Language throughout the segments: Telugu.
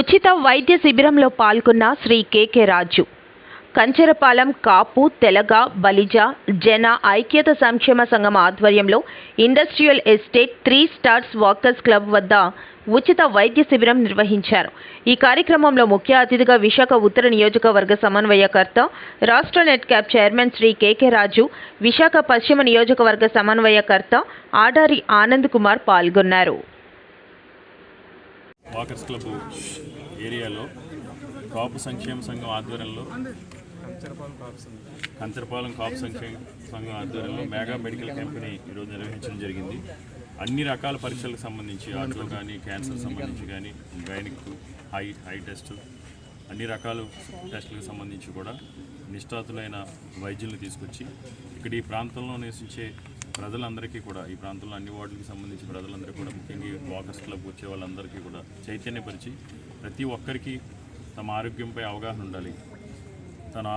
ఉచిత వైద్య శిబిరంలో పాల్గొన్న శ్రీ కెకె రాజు. కంచెరపాలెం కాపు తెలగ బలిజ జన ఐక్యత సంక్షేమ సంఘం ఆధ్వర్యంలో industrial estate three stars walkers club వద్ద ఉచిత వైద్య శిబిరం నిర్వహించారు. ఈ కార్యక్రమంలో ముఖ్య అతిథిగా విశాఖ ఉత్తర నియోజకవర్గ సమన్వయకర్త రాష్ట్ర net cap chairman Shri KK Raju Visakha పశ్చిమ నియోజకవర్గ సమన్వయకర్త ఆడారి ఆనంద్ కుమార్ పాల్గొన్నారు. వాకర్స్ క్లబ్ ఏరియాలో కాపు సంక్షేమ సంఘం ఆధ్వర్యంలో కంచరపాలెం కాపు సంక్షేమ సంఘం ఆధ్వర్యంలో మెగా మెడికల్ క్యాంప్ని ఈరోజు నిర్వహించడం జరిగింది. అన్ని రకాల పరీక్షలకు సంబంధించి ఆటో కానీ క్యాన్సర్ సంబంధించి కానీ గైనిక్ హై హై టెస్ట్ అన్ని రకాల టెస్టులకు సంబంధించి కూడా నిష్ఠాతులైన వైద్యులను తీసుకొచ్చి ఇక్కడ ఈ ప్రాంతంలో నివసించే ప్రజలందరికీ కూడా ఈ ప్రాంతంలో అన్ని వార్డులకు సంబంధించి ప్రజలందరికీ కూడా ముఖ్యంగా వాకర్స్ క్లబ్ వచ్చే వాళ్ళందరికీ కూడా చైతన్యపరిచి ప్రతి ఒక్కరికి తమ ఆరోగ్యంపై అవగాహన ఉండాలి. తన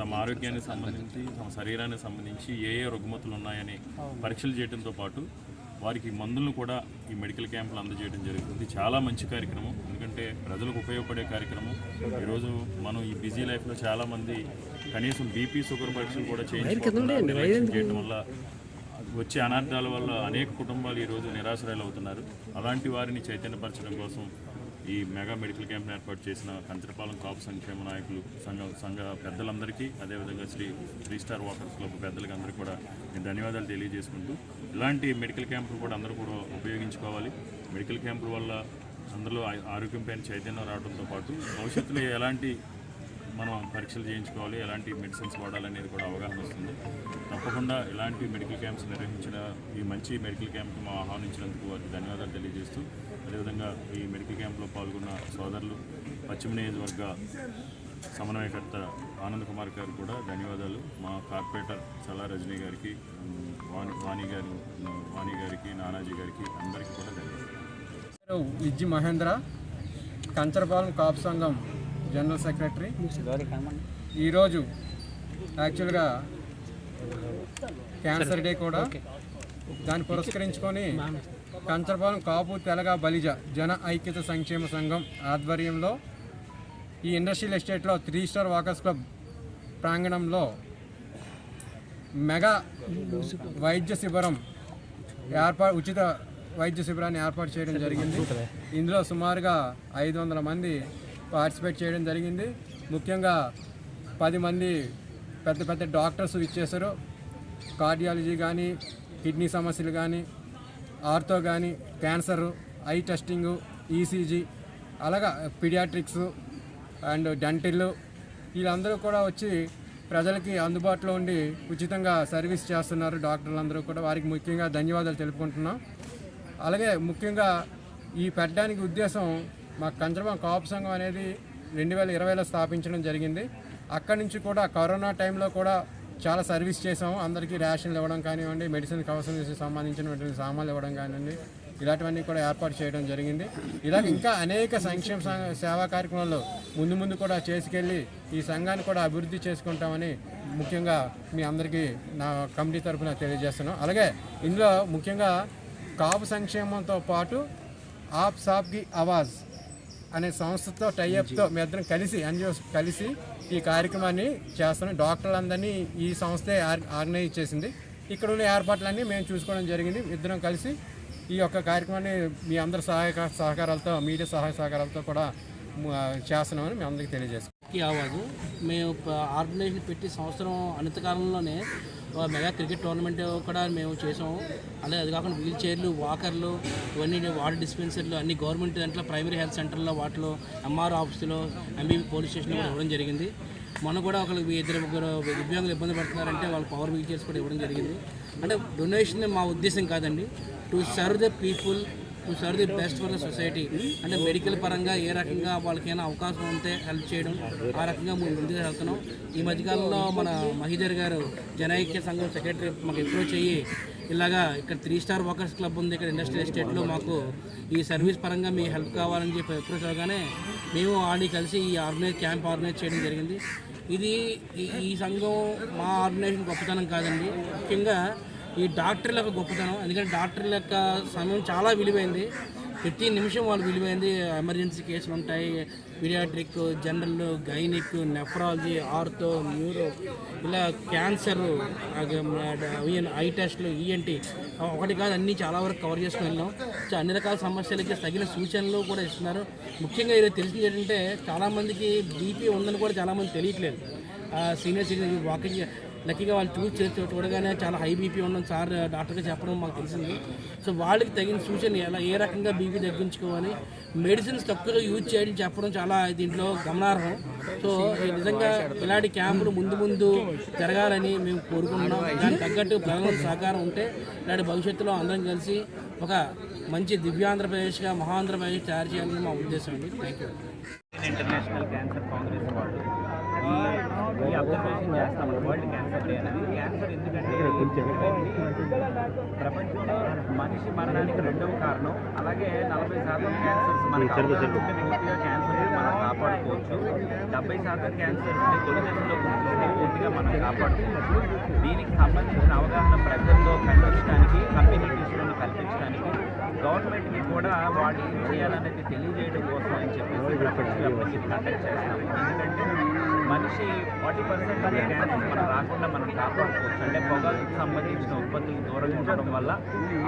తమ ఆరోగ్యానికి సంబంధించి తమ శరీరానికి సంబంధించి ఏ ఏ రుగ్మతులు ఉన్నాయని పరీక్షలు చేయడంతో పాటు వారికి మందులను కూడా ఈ మెడికల్ క్యాంపులు అందజేయడం జరుగుతుంది. చాలా మంచి కార్యక్రమం. ఎందుకంటే ప్రజలకు ఉపయోగపడే కార్యక్రమం. ఈరోజు మనం ఈ బిజీ లైఫ్లో చాలామంది కనీసం బీపీ షుగర్ పరీక్షలు కూడా చేయడం వల్ల వచ్చే అనార్థాల వల్ల అనేక కుటుంబాలు ఈరోజు నిరాశ్రయాలు అవుతున్నారు అలాంటి వారిని చైతన్యపరచడం కోసం ఈ మెగా మెడికల్ క్యాంప్ను ఏర్పాటు చేసిన కంచరపాలెం కాపు సంక్షేమ నాయకులు సంఘ సంఘ పెద్దలందరికీ అదేవిధంగా Shri three star walkers club పెద్దలకి అందరికీ కూడా నేను ధన్యవాదాలు తెలియజేసుకుంటూ ఇలాంటి మెడికల్ క్యాంపులు కూడా అందరూ కూడా ఉపయోగించుకోవాలి. మెడికల్ క్యాంపుల వల్ల అందరిలో ఆ- ఆరోగ్యంపైన చైతన్యం రావడంతో పాటు భవిష్యత్తులో ఎలాంటి మనం పరీక్షలు చేయించుకోవాలి ఎలాంటి మెడిసిన్స్ వాడాలనేది కూడా అవగాహన వస్తుంది. తప్పకుండా ఇలాంటి మెడికల్ క్యాంప్స్ నిర్వహించిన ఈ మంచి మెడికల్ క్యాంప్కి మా ఆహ్వానించినందుకు వారికి ధన్యవాదాలు తెలియజేస్తూ అదేవిధంగా ఈ మెడికల్ క్యాంప్లో పాల్గొన్న సోదరులు పశ్చిమ నియోజకవర్గ సమన్వయకర్త ఆనంద్ కుమార్ గారు కూడా ధన్యవాదాలు. మా కార్పొరేటర్ చల్లా రజనీ గారికి వాణి వాణి గారు వాణి గారికి నానాజీ గారికి అందరికీ కూడా ధన్యవాదాలు. విజ్జి మహేంద్ర కంచరపాలెం కాపు సంఘం జనరల్ సెక్రటరీ. ఈరోజు యాక్చువల్గా క్యాన్సర్ డే కూడా. దాన్ని పురస్కరించుకొని కంచరపాలెం కాపు తెలగ బలిజ జన ఐక్యత సంక్షేమ సంఘం ఆధ్వర్యంలో ఈ ఇండస్ట్రియల్ ఎస్టేట్లో త్రీ స్టార్ వాకర్స్ క్లబ్ ప్రాంగణంలో మెగా వైద్య శిబిరం ఏర్పాటు ఉచిత వైద్య శిబిరాన్ని ఏర్పాటు చేయడం జరిగింది. ఇందులో సుమారుగా ఐదు వందల మంది పార్టిసిపేట్ చేయడం జరిగింది. ముఖ్యంగా పది మంది పెద్ద పెద్ద డాక్టర్స్ ఇచ్చేశారు కార్డియాలజీ కానీ కిడ్నీ సమస్యలు కానీ ఆర్థో కానీ క్యాన్సర్ ఐ టెస్టింగు ఈసీజీ అలాగా పిడియాట్రిక్స్ అండ్ డెంటిల్ వీళ్ళందరూ కూడా వచ్చి ప్రజలకి అందుబాటులో ఉండి ఉచితంగా సర్వీస్ చేస్తున్నారు డాక్టర్లు అందరూ కూడా. వారికి ముఖ్యంగా ధన్యవాదాలు తెలుపుకుంటున్నాం. అలాగే ముఖ్యంగా ఈ పెట్టడానికి ఉద్దేశం మా కంచరమా కాపు సంఘం అనేది రెండు వేల ఇరవైలో స్థాపించడం జరిగింది. అక్కడి నుంచి కూడా కరోనా టైంలో కూడా చాలా సర్వీస్ చేసాము అందరికీ రేషన్లు ఇవ్వడం కానివ్వండి మెడిసిన్ అవసరం సంబంధించినటువంటి సామాన్లు ఇవ్వడం కానివ్వండి ఇలాంటివన్నీ కూడా ఏర్పాటు చేయడం జరిగింది. ఇలా ఇంకా అనేక సంక్షేమ సేవా కార్యక్రమాలు ముందు ముందు కూడా చేసుకెళ్ళి ఈ సంఘాన్ని కూడా అభివృద్ధి చేసుకుంటామని ముఖ్యంగా మీ అందరికీ నా కమిటీ తరఫున తెలియజేస్తున్నాం అలాగే ఇందులో ముఖ్యంగా కాపు సంక్షేమంతో పాటు ఆప్ సాబ్కి ఆవాజ్ అనే సంస్థతో టైఅప్తో మీ ఇద్దరం కలిసి ఎన్జిఓస్ కలిసి ఈ కార్యక్రమాన్ని చేస్తున్నాం. డాక్టర్లందరినీ ఈ సంస్థే ఆర్- ఆర్గనైజ్ చేసింది. ఇక్కడ ఉన్న ఏర్పాట్లన్నీ మేము చూసుకోవడం జరిగింది. ఇద్దరం కలిసి ఈ యొక్క కార్యక్రమాన్ని మీ అందరి సహాయక సహకారాలతో మీడియా సహాయ సహకారాలతో కూడా చేస్తున్నామని మీ అందరికీ తెలియజేస్తాం ఈ ఆవాజు మేము ఆర్గనైజేషన్ పెట్టి సంవత్సరం అనంత కాలంలోనే ఒక మెగా క్రికెట్ టోర్నమెంట్ కూడా మేము చేసాము. అలాగే అది కాకుండా వీల్ చైర్లు వాకర్లు ఇవన్నీ వాటర్ డిస్పెన్సర్లు అన్ని గవర్నమెంట్ దాంట్లో ప్రైమరీ హెల్త్ సెంటర్లో వాటిలో ఎంఆర్ ఆఫీసులో ఎంబీబీ పోలీస్ స్టేషన్లో కూడా ఇవ్వడం జరిగింది. మొన్న కూడా ఒకరికి ఇద్దరు ముగ్గురు దివ్యాంగులు ఇబ్బంది పడుతున్నారంటే వాళ్ళు పవర్ వీల్ చైర్స్ కూడా ఇవ్వడం జరిగింది. అంటే డొనేషన్ మా ఉద్దేశం కాదండి. To serve the people to serve the best for the society అంటే మెడికల్ పరంగా ఏ రకంగా వాళ్ళకైనా అవకాశం ఉంటే హెల్ప్ చేయడం ఆ రకంగా మేము ముందుకు వెళ్తున్నాం. ఈ మధ్యకాలంలో మన మహిదర్ గారు జనైక్య సంఘం సెక్రటరీ మాకు అప్రోచ్ అయ్యి ఇలాగా ఇక్కడ త్రీ స్టార్ వర్కర్స్ క్లబ్ ఉంది ఇక్కడ ఇండస్ట్రియల్ ఎస్టేట్లో మాకు ఈ సర్వీస్ పరంగా మీ హెల్ప్ కావాలని చెప్పి అప్రోచ్ అవగానే మేము ఆడి కలిసి ఈ ఆర్గనైజ్ క్యాంప్ ఆర్గనైజ్ చేయడం జరిగింది. ఇది ఈ- ఈ సంఘం మా ఆర్గనైజేషన్ గొప్పతనం కాదండి. ముఖ్యంగా ఈ డాక్టర్ల యొక్క గొప్పతనం ఎందుకంటే డాక్టర్ల యొక్క సమయం చాలా విలువైంది. ప్రతి నిమిషం వాళ్ళు విలువైంది. ఎమర్జెన్సీ కేసులు ఉంటాయి. Paediatric general gynaec nephrology ortho neuro ఇలా క్యాన్సర్ ఐ టెస్ట్లు ఈఎన్టీ ఒకటి కాదు అన్నీ చాలా వరకు కవర్ చేసుకుని వెళ్ళాం. సో అన్ని రకాల సమస్యలకి తగిన సూచనలు కూడా ఇస్తున్నారు. ముఖ్యంగా ఇది తెలిసింది ఏంటంటే చాలామందికి బీపీ ఉందని కూడా చాలామంది తెలియట్లేదు. సీనియర్ సిటిజన్ వాకింగ్ లక్కీగా వాళ్ళు చూసి చేసి చూడగానే చాలా హై బీపీ ఉండడం సార్ డాక్టర్గా చెప్పడం మాకు తెలిసింది. సో వాళ్ళకి తగిన సూచన ఎలా ఏ రకంగా బీపీ తగ్గించుకోవాలి మెడిసిన్స్ తక్కువగా యూజ్ చేయడం చెప్పడం చాలా దీంట్లో గమనార్హం. సో ఈ నిజంగా ఇలాంటి క్యాంపులు ముందు ముందు జరగాలని మేము కోరుకుంటున్నాం. దానికి తగ్గట్టు ప్రజల సహకారం ఉంటే ఇలాంటి భవిష్యత్తులో అందరం కలిసి ఒక మంచి దివ్యాంధ్రప్రదేశ్గా మహాంధ్రప్రదేశ్ తయారు చేయాలని మా ఉద్దేశం అండి. Thank you international cancer congress వాళ్ళు ఈ అబ్జర్వేషన్ చేస్తాం వరల్డ్ క్యాన్సర్ డే అనేది. క్యాన్సర్ ఎందుకంటే ప్రపంచంలో మనిషి మరణానికి రెండవ కారణం. అలాగే నలభై శాతం క్యాన్సర్స్ మనకు పూర్తిగా క్యాన్సర్ మనం కాపాడుకోవచ్చు. డెబ్బై శాతం క్యాన్సర్స్ని తొలి దశలో గుర్తిస్తే పూర్తిగా మనం కాపాడుకోవచ్చు. దీనికి సంబంధించిన అవగాహన ప్రజల్లో కల్పించడానికి కమ్యూనిటీస్లో కల్పించడానికి కూడా వాళ్ళు ఏం చేయాలనేది తెలియజేయడం కోసం అని చెప్పేసి ఇక్కడ ఇది కండక్ట్ చేస్తాం ఎందుకంటే మనిషి ఫార్టీ పర్సెంట్ అనే క్యాన్సర్ మనం రాకుండా మనం కాపాడుకోవచ్చు. అంటే పొగకు సంబంధించిన ఉత్పత్తులు దూరంగా ఉండడం వల్ల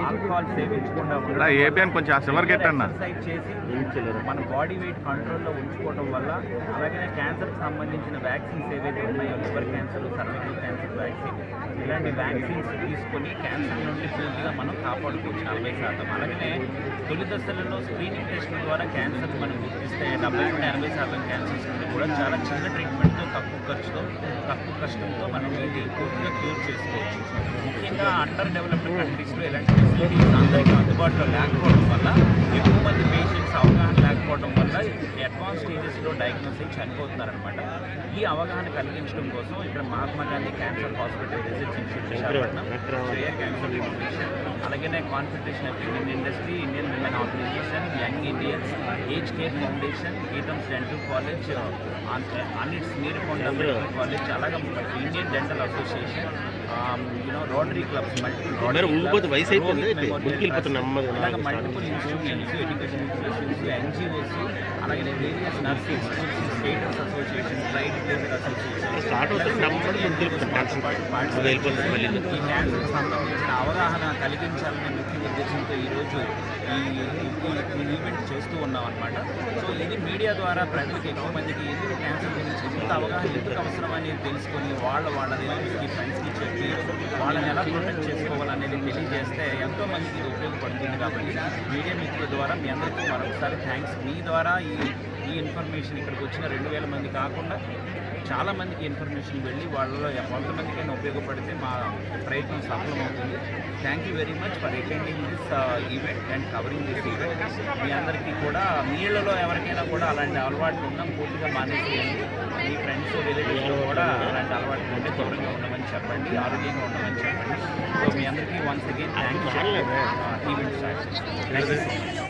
ఆల్కహాల్ సేవించకుండా ఉండడం ఏబిఎన్ కొంచెం ఎక్సర్సైజ్ చేసి మన బాడీ వెయిట్ కంట్రోల్లో ఉంచుకోవడం వల్ల అలాగే క్యాన్సర్కి సంబంధించిన వ్యాక్సిన్స్ ఏవైతే ఉన్నాయో liver cancer cervical cancer vaccine ఇలాంటి వ్యాక్సిన్స్ తీసుకొని క్యాన్సర్ నుండి పూర్తిగా మనం కాపాడుకోవచ్చు నలభై శాతం. అలాగనే తొలి దశలలో స్క్రీనింగ్ టెస్ట్ల ద్వారా క్యాన్సర్ మనం గుర్తిస్తే డెబ్బై నుండి ఎనభై శాతం క్యాన్సర్స్ కూడా చాలా చిన్న ట్రీట్మెంట్తో తక్కువ ఖర్చుతో తక్కువ కష్టంతో మనం ఇది పూర్తిగా క్యూర్ చేసుకోవచ్చు. ముఖ్యంగా అండర్ డెవలప్డ్ కంట్రీస్లో ఇలాంటి ఫెసిలిటీస్ అందరికీ అందుబాటులో లేకపోవడం వల్ల ఎక్కువ మంది పేషెంట్స్ అవగాహన లేకపోవడం వల్ల అడ్వాన్స్ స్టేజెస్లో డయాగ్నోస్ అయ్యి చనిపోతున్నారనమాట ఈ అవగాహన కలిగించడం కోసం ఇక్కడ Mahatma Gandhi cancer hospital research institute cancer foundation అలాగే confederation of Indian industry Indian women organisation young Indians age care foundation GITAM dental college ANITS Neerukonda medical college అలాగే Indian dental association rotary clubs వయసు multiple institutions education institutions NGOs అలాగే various nursing association right placer association start అవుతుంది ఈ సంబంధించిన అవగాహన కలిగించాలనే ముఖ్య ఉద్దేశంతో ఈరోజు ఈ ఈవెంట్ చేస్తూ ఉన్నాం అనమాట సో ఇది మీడియా ద్వారా ప్రజలకు ఎక్కువ మందికి ఎందుకు క్యాన్సర్ గురించి ఎంత అవగాహన ఎందుకు అవసరం అనేది తెలుసుకొని వాళ్ళ వాళ్ళ రిలేటివ్స్కి ఫ్రెండ్స్కి చెప్పి వాళ్ళని ఎలా ప్రొటెక్ట్ చేసుకోవాలనేది తెలియజేస్తే ఎంతో మందికి ఇది ఉపయోగపడుతుంది కాబట్టి మీడియా మిత్రుల ద్వారా మీ అందరికీ మరొకసారి థ్యాంక్స్ మీ ద్వారా ఈ ఈ ఇన్ఫర్మేషన్ ఇక్కడికి వచ్చిన రెండు వేల మంది కాకుండా చాలామందికి ఇన్ఫర్మేషన్ వెళ్ళి వాళ్ళలో కొంతమందికైనా ఉపయోగపడితే మా ప్రయత్నం సఫలమవుతుంది. Thank you very much for attending this event and covering this event మీ అందరికీ కూడా మీళ్ళలో ఎవరికైనా కూడా అలాంటి అలవాట్లు ఉన్నా పూర్తిగా మానేసేయండి. మీ ఫ్రెండ్స్ రిలేటివ్స్లో కూడా అలాంటి అలవాట్లు ఉంటే దూరంగా ఉండమని చెప్పండి ఆరోగ్యంగా ఉండమని చెప్పండి. సో మీ అందరికీ once again thank you event start thank you so much